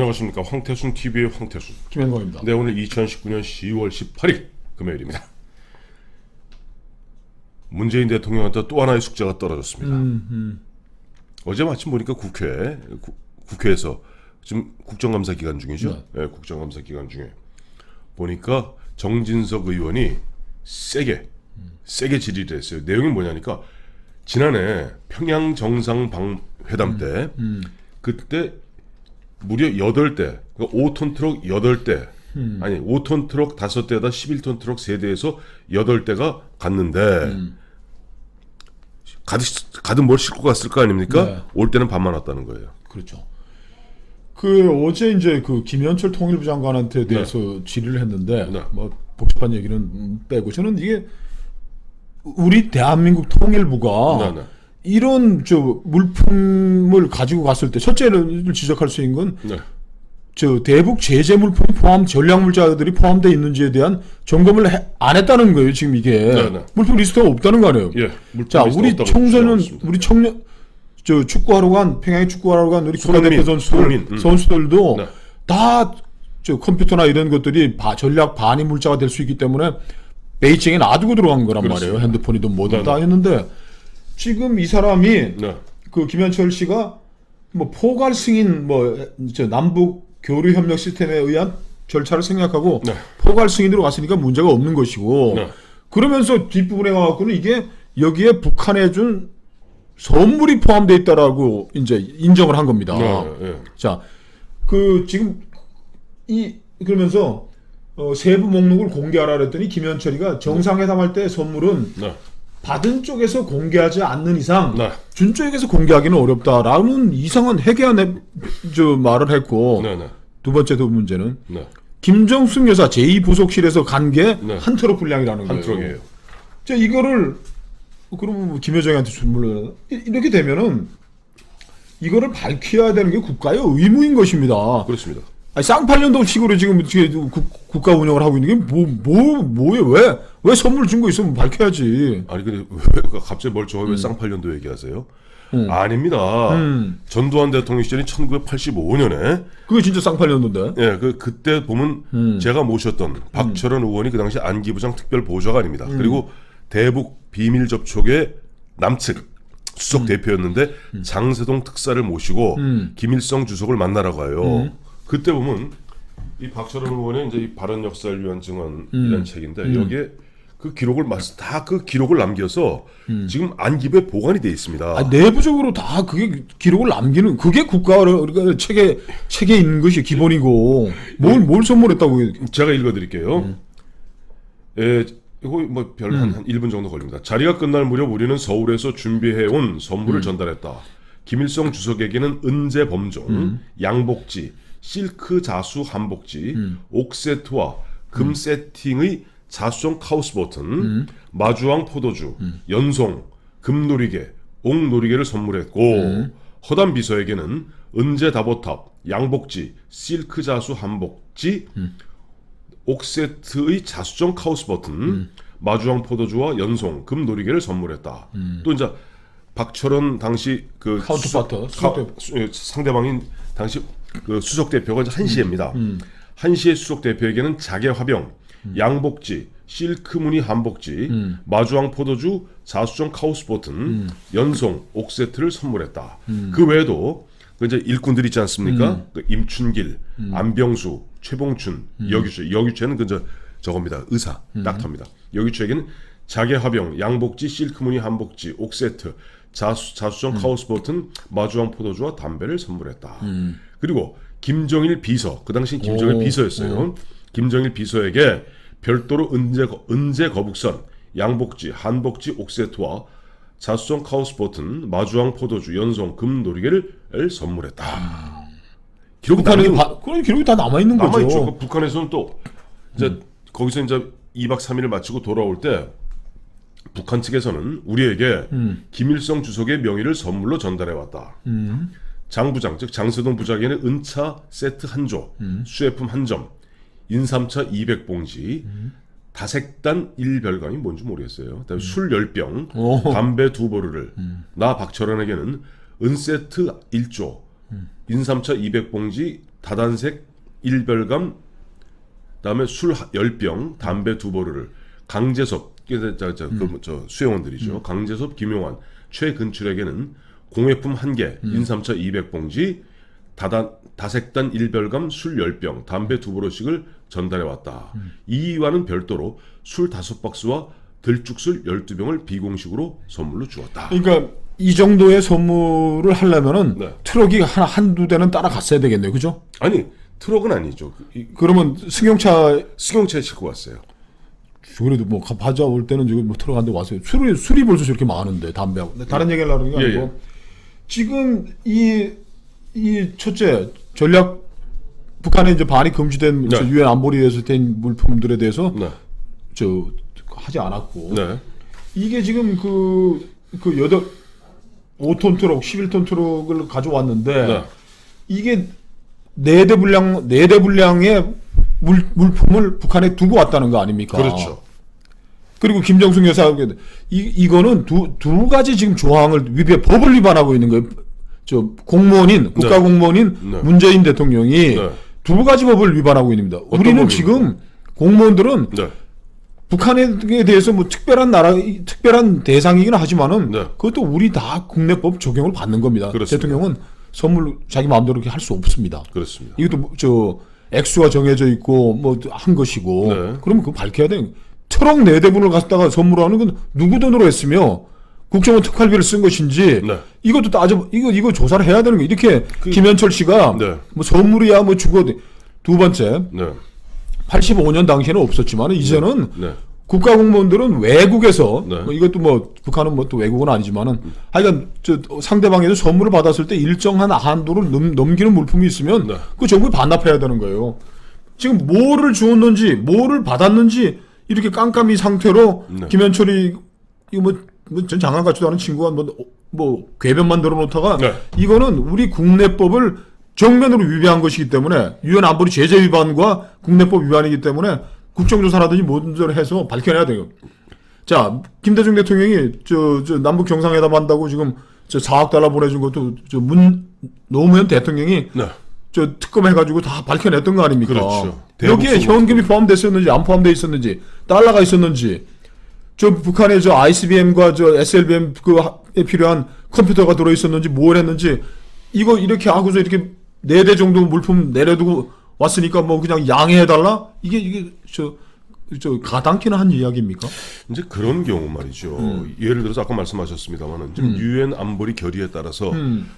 안녕하십니까 황태순 TV의 황태순. 김현광입니다. 네 오늘 2019년 10월 18일 금요일입니다. 문재인 대통령한테 또 하나의 숙제가 떨어졌습니다. 음, 어제 마침 보니까 국회 구- 국회에서 지금 국정감사 기간 중이죠. 네. 국정감사 기간 중에 보니까 정진석 의원이 세게 세게 질의를 했어요. 내용이 뭐냐니까 지난해 평양 정상 방 회담 때 그때 무려 8대, 그러니까 5톤 트럭 8대, 아니 5톤 트럭 5대에다 11톤 트럭 3대에서 8대가 갔는데 가득, 가득 뭘 싣고 갔을 거 아닙니까? 네. 올 때는 반만 왔다는 거예요. 그렇죠. 그 어제 이제 그 김현철 통일부 장관한테 대해서 질의를 했는데 네. 뭐 복잡한 얘기는 빼고 저는 이게 우리 대한민국 통일부가 네, 네. 이런 저 물품을 가지고 갔을 때 첫째를 지적할 수 있는 건 네. 저 대북 제재 물품 포함 전략 물자들이 포함되어 있는지에 대한 점검을 해- 안 했다는 거예요. 지금 이게 네, 네. 물품 리스트가 없다는 거 아니에요. 예. 물품 자, 리스트 우리 청소년. 우리 청년, 저 축구하러 간 평양에 축구하러 간 우리 국가대표 선수들, 음. 선수들도 네. 다저 컴퓨터나 이런 것들이 바- 전략 반입 물자가 될 수 있기 때문에 베이징에 놔두고 들어간 거란 그렇습니다. 말이에요. 핸드폰이든 뭐든 네, 다 했는데 지금 이 사람이 네. 그 김현철 씨가 뭐 포괄 승인 뭐 저 남북 교류 협력 시스템에 의한 절차를 생략하고 네. 포괄 승인으로 갔으니까 문제가 없는 것이고 네. 그러면서 뒷부분에 가갖고는 이게 여기에 북한에 준 선물이 포함되어 있다라고 이제 인정을 한 겁니다. 네, 예. 자, 그 지금 이 그러면서 어, 세부 목록을 공개하라 그랬더니 김현철이가 정상회담할 때 선물은 네. 받은 쪽에서 공개하지 않는 이상 네. 준 쪽에서 공개하기는 어렵다라는 이상한 해괴한 해- 저 말을 했고 네, 네. 두 번째 두 문제는 네. 김정숙 여사 제2부속실에서 간게한 네. 트럭 분량이라는 한 거예요. 트럭이에요. 자 이거를 그러면 뭐 김여정한테 선물로 이- 이렇게 되면은 이거를 밝혀야 되는 게 국가의 의무인 것입니다. 그렇습니다. 아니, 쌍팔년도식으로 지금 국- 국가 운영을 하고 있는 게 뭐 뭐 뭐에 왜왜 선물 준 거 있으면 밝혀야지. 아니 근데 왜 갑자기 뭘저왜 쌍팔년도 얘기하세요? 아닙니다. 음. 전두환 대통령 시절인 1985년에 그게 진짜 쌍팔년도인데. 예, 그 그때 보면 음. 제가 모셨던 박철원 의원이 그 당시 안기부장 특별 보좌관입니다. 음. 그리고 대북 비밀 접촉의 남측 수석 음. 대표였는데 장세동 특사를 모시고 음. 김일성 주석을 만나러 가요. 그때 보면 이 박철원 의원의 이제 이 발언 역사를 위한 증언이라는 책인데 여기에 그 기록을 다 그 기록을 남겨서 지금 안기부에 보관이 돼 있습니다. 아, 내부적으로 다 그게 기록을 남기는 그게 국가를 우리가 책에 책에 있는 것이 기본이고 뭘뭘 선물했다고 제가 읽어드릴게요. 예, 이거 뭐 별한한 1분 정도 걸립니다. 자리가 끝날 무렵 우리는 서울에서 준비해 온 선물을 전달했다. 김일성 주석에게는 은재 범종, 양복지, 실크 자수 한복지, 옥세트와 금 세팅의 자수정 카우스 버튼, 마주왕 포도주, 연송, 금놀이개, 옥놀이개를 선물했고 허담 비서에게는 은재 다보탑, 양복지, 실크 자수 한복지, 옥세트의 자수정 카우스 버튼, 마주왕 포도주와 연송, 금놀이개를 선물했다. 또 이제 박철원 당시 그 카운터파트, 수- 예, 상대방인 당시 그 수석 대표가 이제 한시입니다. 음. 한시의 수석 대표에게는 자개 화병, 양복지, 실크무늬 한복지, 마주왕 포도주, 자수정 카우스 버튼, 연송, 옥세트를 선물했다. 그 외에도 그 이제 일꾼들 있지 않습니까? 그 임춘길, 안병수, 최봉춘, 여규채, 여규채는 그 이제 저겁니다. 의사, 닥터입니다. 여규채에게는 자개 화병, 양복지, 실크무늬 한복지, 옥세트, 자수, 자수정 카우스 버튼, 마주왕 포도주와 담배를 선물했다. 그리고 김정일 비서, 그 당시 김정일 오, 비서였어요. 김정일 비서에게 별도로 은재, 거- 은재 거북선, 양복지, 한복지, 옥세트와 자수정 카우스 버튼, 마주왕 포도주, 연성, 금놀이개를 선물했다. 기록이 북한에 남긴- 바- 그런 기록이 다 남아 있는 거죠. 남아 있죠. 그 북한에서는 또 이제 거기서 이제 2박 3일을 마치고 돌아올 때 북한 측에서는 우리에게 김일성 주석의 명의를 선물로 전달해 왔다. 장 부장 즉 장세동 부장에게는 은차 세트 한 조, 수혜품 한 점, 인삼차 200봉지, 다색단 1별감이 뭔지 모르겠어요. 그다음에 술 10병, 오. 담배 두 보루를 나 박철원에게는 은세트 1조, 인삼차 200봉지, 다단색 1별감 그다음에 술 10병, 담배 두 보루를 강재섭 저, 저, 그, 음. 저 수행원들이죠. 강재섭, 김용환, 최근출에게는 공예품 1개, 음. 인삼차 200봉지, 다단, 다색단 1별감 술 10병, 담배 두 보루씩을 전달해 왔다. 음. 이와는 별도로 술 5박스와 들쭉술 12병을 비공식으로 선물로 주었다. 그러니까 이 정도의 선물을 하려면은 네. 트럭이 한 한두 대는 따라갔어야 되겠네요. 그죠? 아니, 트럭은 아니죠. 이- 그러면 승용차 승용차에 싣고 왔어요. 그래도 뭐 가- 가져올 때는 지금 뭐 트럭 한 대 왔어요. 술이 술이 벌써 저렇게 많은데 담배하고. 다른 얘기를 하는 게 예, 아니고 예. 지금 이 이 첫째 전략 북한에 이제 반이 금지된 네. 저 유엔 안보리에서 된 물품들에 대해서 네. 저 하지 않았고 네. 이게 지금 그, 그 여덟 5톤 트럭, 11톤 트럭을 가져왔는데 네. 이게 네 대 분량 네 대 분량의 물, 물품을 북한에 두고 왔다는 거 아닙니까? 그렇죠. 그리고 김정숙 여사 이 이거는 두 두 가지 지금 조항을 위배 법을 위반하고 있는 거예요. 저 공무원인 국가 공무원인 네. 문재인 대통령이 네. 두 가지 법을 위반하고 있습니다. 우리는 법입니까? 지금 공무원들은 네. 북한에 대해서 뭐 특별한 나라 특별한 대상이긴 하지만은 네. 그것도 우리 다 국내법 적용을 받는 겁니다. 그렇습니다. 대통령은 선물 자기 마음대로 이렇게 할 수 없습니다. 그렇습니다. 이것도 뭐저 액수가 정해져 있고 뭐 한 것이고 네. 그러면 그거 밝혀야 돼. 트럭 네 대분을 갖다가 선물하는 건 누구 돈으로 했으며 국정원 특활비를 쓴 것인지 네. 이것도 따져 이거 이거 조사를 해야 되는 거 이렇게 김현철 씨가 네. 뭐 선물이야 뭐 주고 두 번째 네. 85년 당시에는 없었지만 이제는 네. 국가 공무원들은 외국에서 네. 뭐 이것도 뭐 북한은 뭐 또 외국은 아니지만은 하여간 저 상대방에서 선물을 받았을 때 일정한 한도를 넘, 넘기는 물품이 있으면 네. 그 정부에 반납해야 되는 거예요. 지금 뭐를 주었는지 뭐를 받았는지 이렇게 깜깜이 상태로 네. 김현철이 이거 뭐, 뭐전 장관 같지도 않은 친구가 뭐, 뭐 궤변 만들어 놓다가 네. 이거는 우리 국내법을 정면으로 위배한 것이기 때문에 유엔 안보리 제재 위반과 국내법 위반이기 때문에 국정조사라든지 뭐든 해서 밝혀내야 돼요. 자, 김대중 대통령이 저, 저 남북 정상회담 한다고 지금 저 4억 달러 보내준 것도 저 문 노무현 대통령이 네. 저 특검 해가지고 다 밝혀냈던 거 아닙니까? 그렇죠. 여기에. 현금이 포함됐었는지 안 포함돼 있었는지 달러가 있었는지 저 북한의 저 ICBM과 저 SLBM 그에 필요한 컴퓨터가 들어 있었는지 뭘 했는지 이거 이렇게 하고서 이렇게 네 대 정도 물품 내려두고 왔으니까 뭐 그냥 양해해 달라 이게 이게 저 저 가당키는 한 이야기입니까? 이제 그런 경우 말이죠. 음. 예를 들어서 아까 말씀하셨습니다만은 지금 유엔 안보리 결의에 따라서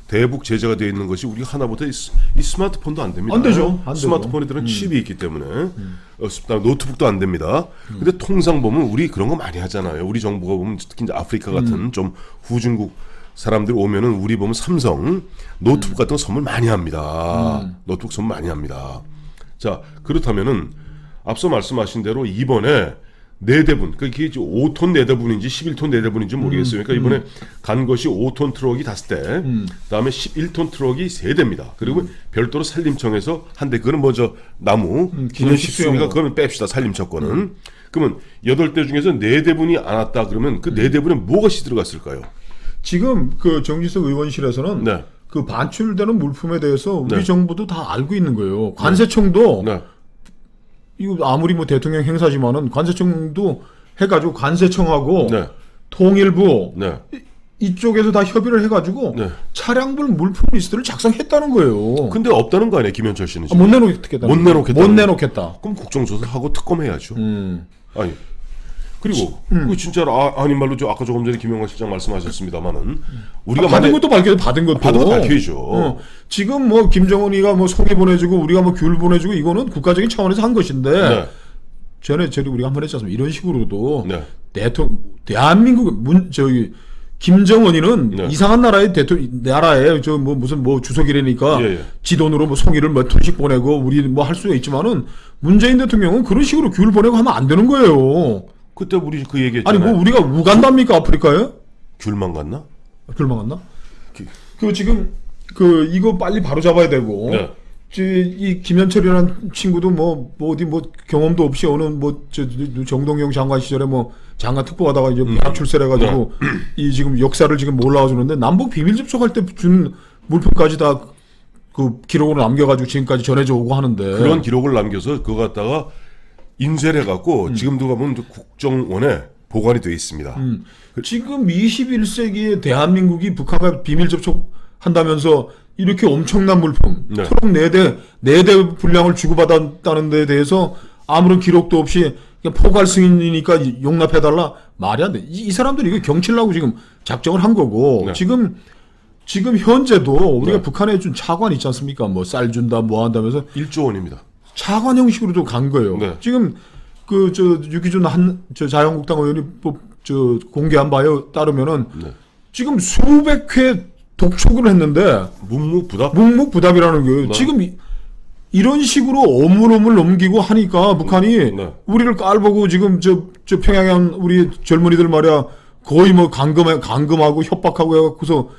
대북 제재가 되어 있는 것이 우리 하나부터 이, 스- 이 스마트폰도 안 됩니다. 안 되죠. 안. 음. 스마트폰에 들은 칩이 있기 때문에 어, 그다음에 노트북도 안 됩니다. 근데 통상 보면 우리 그런 거 많이 하잖아요. 우리 정부가 보면 특히 이제 아프리카 같은 음. 좀 후진국 사람들 오면은 우리 보면 삼성 노트북 같은 거 선물 많이 합니다. 음. 노트북 선물 많이 합니다. 자 그렇다면은 앞서 말씀하신 대로 이번에 네 대분, 그게 이제 5톤 네 대분인지 11톤 네 대분인지 모르겠어요. 그러니까 이번에 간 것이 5톤 트럭이 다섯 대, 그다음에 11톤 트럭이 세 대입니다. 그리고 별도로 산림청에서 한 대, 그거는 뭐저 나무, 기념 기념 식수용으로. 식수니까 그거는 뺍시다 산림청 거는. 그러면 여덟 대 중에서 네 대분이 안 왔다 그러면 그 네 대분에 뭐가 시 들어갔을까요? 지금 그 정지석 의원실에서는 네. 그 반출되는 물품에 대해서 우리 네. 정부도 다 알고 있는 거예요. 관세청도 네, 이거 아무리 뭐 대통령 행사지만은 관세청도 해가지고 관세청하고 네, 통일부 네, 이 쪽에서 다 협의를 해가지고 네. 차량별 물품 리스트를 작성했다는 거예요. 근데 없다는 거 아니에요, 김현철 씨는 아, 지금? 못 내놓겠다. 못 내놓겠다는 못 내놓겠다. 그럼 국정조사하고 특검해야죠. 음. 아니 그리고 그 진짜로 아, 아닌 말로 저 아까 조금 전에 김영관 실장 말씀하셨습니다만은 우리가 아, 받은 만약 것도 밝혀도 받은 것도 받은 거 밝혀야죠. 어, 지금 뭐 김정은이가 뭐 송이 보내주고 우리가 뭐 귤 보내주고 이거는 국가적인 차원에서 한 것인데 네, 전에 저희 우리가 한 번 했지 않습니까? 이런 식으로도 네. 대통령 대한민국 문 저기 김정은이는 네. 이상한 나라의 대통령 나라에 저 뭐 무슨 뭐 주석이라니까 예, 예. 지 돈으로 뭐 송이를 몇 톤씩 보내고 우리 뭐 할 수가 있지만은 문재인 대통령은 그런 식으로 귤 보내고 하면 안 되는 거예요. 그때 우리 그 아니 얘기했잖아요. 뭐 우리가 우간다입니까 아프리카에? 귤만 갔나? 귤만 갔나? 그 지금 그 이거 빨리 바로 잡아야 되고 네. 저, 이 김현철이라는 친구도 뭐, 뭐 어디 뭐 경험도 없이 어느 뭐저 정동영 장관 시절에 뭐 장관 특보하다가 이제 폐학 출세해가지고 이 지금 역사를 지금 몰라와 주는데 남북 비밀 접촉할 때 준 물품까지 다 그 기록으로 남겨가지고 지금까지 전해져 오고 하는데 그런 기록을 남겨서 그거 갖다가 인쇄를 해갖고 지금도 가면 국정원에 보관이 돼 있습니다. 음. 지금 21세기에 대한민국이 북한과 비밀 접촉한다면서 이렇게 엄청난 물품 네. 트럭 4대 4대 분량을 주고받았다는 데 대해서 아무런 기록도 없이 그냥 포괄 승인이니까 용납해달라 말이 안 돼. 이, 이 사람들이 이거 경칠라고 지금 작정을 한 거고 네. 지금 지금 현재도 우리가 네. 북한에 준 차관 있지 않습니까? 뭐 쌀 준다 뭐 한다면서 1조 원입니다. 차관 형식으로도 간 거예요. 네. 지금 그 저 유기준 한 저 자유한국당 의원이 뭐저 공개한 바에 따르면은 네. 지금 수백 회 독촉을 했는데 묵묵부답. 묵묵부답이라는 거예요. 네. 지금 이, 이런 식으로 오물오물 넘기고 하니까 북한이 네. 우리를 깔보고 지금 저, 저 평양에 한 우리 젊은이들 말이야 거의 뭐 감금 감금하고 협박하고 해갖고서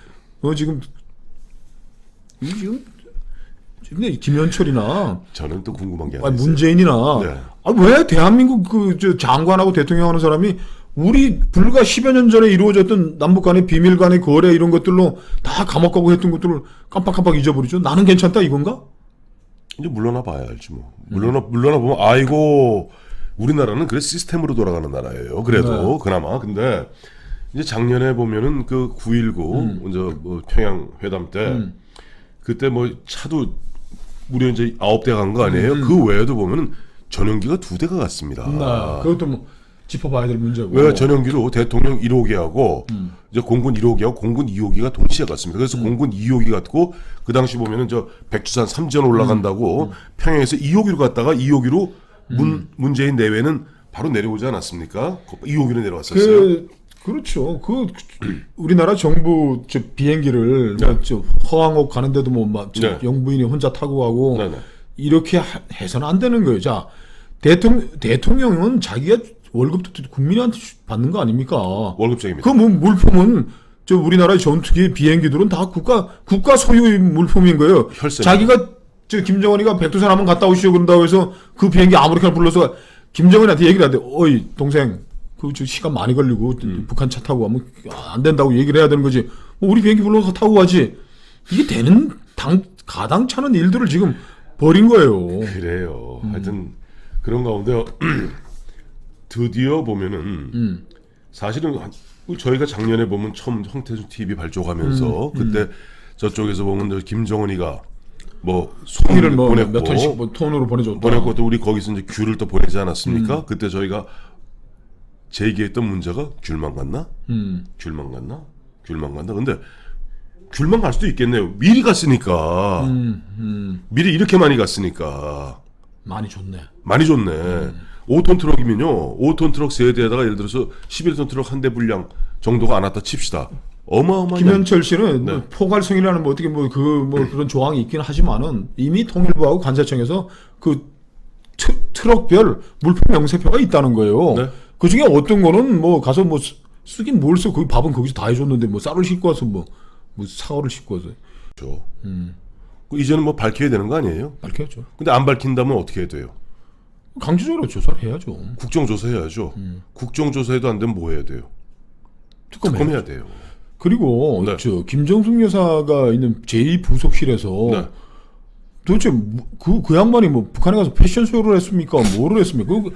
어 지금 이 지금 근데 김현철이나 저는 또 궁금한 게 하나 아니, 있어요. 문재인이나 네. 아, 왜 대한민국 그 저 장관하고 대통령 하는 사람이 우리 불과 10여 년 전에 이루어졌던 남북 간의 비밀 간의 거래 이런 것들로 다 감옥 가고 했던 것들을 깜빡깜빡 잊어버리죠. 나는 괜찮다 이건가? 이제 물러나 봐야 알지 뭐. 물러나 물러나 보면 아이고 우리나라는 그래 시스템으로 돌아가는 나라예요. 그래도 네. 그나마 근데 이제 작년에 보면은 그 9.19 음. 먼저 뭐 평양 회담 때 그때 뭐 차도 무려 이제 아홉 대 간 거 아니에요? 그 외에도 보면은 전용기가 두 대가 갔습니다. 나 그것도 뭐 짚어봐야 될 문제고. 왜 전용기로 대통령 1호기하고 이제 공군 1호기하고 공군 2호기가 동시에 갔습니다. 그래서 공군 2호기 갔고 그 당시 보면은 저 백두산 3전 올라간다고 평양에서 2호기로 갔다가 2호기로 문 문재인 내외는 바로 내려오지 않았습니까? 2호기로 내려왔었어요. 그 그렇죠. 그 우리나라 정부 저 비행기를 네. 뭐저 허황옥 가는데도 뭐막 네. 영부인이 혼자 타고 가고 네, 네. 이렇게 하- 해서는 안 되는 거예요. 자 대통령 대통령은 자기가 월급도 국민한테 주- 받는 거 아닙니까? 월급쟁입니다. 그 뭐 물품은 저 우리나라의 전투기 비행기들은 다 국가 국가 소유의 물품인 거예요. 혈세입니다. 자기가 저 김정은이가 백두산 한번 갔다 오시오 그런다고 해서 그 비행기 아무렇게나 불러서 김정은한테 얘기를 하대. 어이 동생 그저 시간 많이 걸리고 음. 북한 차 타고 가면 안 된다고 얘기를 해야 되는 거지. 뭐 우리 비행기 불러서 타고 가지. 이게 되는 당 가당찮은 일들을 지금 벌인 거예요. 그래요. 음. 하여튼 그런 가운데 드디어 보면은 음. 사실은 한- 저희가 작년에 보면 처음 황태준 TV 발족하면서 음, 그때 저쪽에서 보면 저 김정은이가 뭐 송이를 뭐 보냈고 몇 톤씩 뭐 톤으로 보내줬다. 보냈고 또 우리 거기서 이제 귤을 또 보내지 않았습니까? 음. 그때 저희가 제기했던 문제가 귤만 갔나? 음. 귤만 갔나? 귤만 갔나? 근데 귤만 갈 수도 있겠네요. 미리 갔으니까 음, 음. 미리 이렇게 많이 갔으니까 많이 좋네. 많이 줬네. 음. 5톤 트럭이면요. 5톤 트럭 세 대에다가 예를 들어서 11톤 트럭 한 대 분량 정도가 안 왔다 칩시다. 어마어마한 김현철 씨는 네. 뭐 포괄성이라는 뭐 어떻게 뭐 그뭐 그런 조항이 있긴 하지만은 이미 통일부하고 관세청에서 그 트, 트럭별 물품 명세표가 있다는 거예요. 네. 그 중에 어떤 거는 뭐 가서 뭐 쓰- 쓰긴 뭘 써? 거기 밥은 거기서 다 해줬는데 뭐 쌀을 싣고 와서 뭐, 뭐 사과를 싣고 와서 거죠. 음. 그 이제는 뭐 밝혀야 되는 거 아니에요? 밝혀야죠. 근데 안 밝힌다면 어떻게 해야 돼요? 강제적으로 조사를 해야죠. 국정조사 해야죠. 음. 국정조사해도 안 되면 뭐 해야 돼요? 특검 해. 특검 해야 돼요. 그리고 네. 저 김정숙 여사가 있는 제2 부속실에서 네. 도대체 그, 그 양반이 뭐 북한에 가서 패션쇼를 했습니까? 뭐를 했습니까? 그,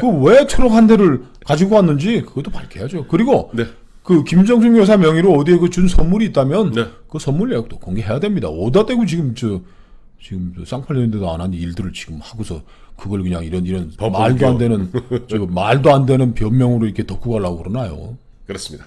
그왜 트럭 한 대를 가지고 왔는지 그것도 밝혀야죠. 그리고 네. 그 김정숙 여사 명의로 어디에 그 준 선물이 있다면 네. 그 선물 내역도 공개해야 됩니다. 오다 대고 지금 저 지금 저 쌍팔년인데도 안 한 일들을 지금 하고서 그걸 그냥 이런 이런 법 말도 안. 되는 저 말도 안 되는 변명으로 이렇게 덮고 가려고 그러나요? 그렇습니다.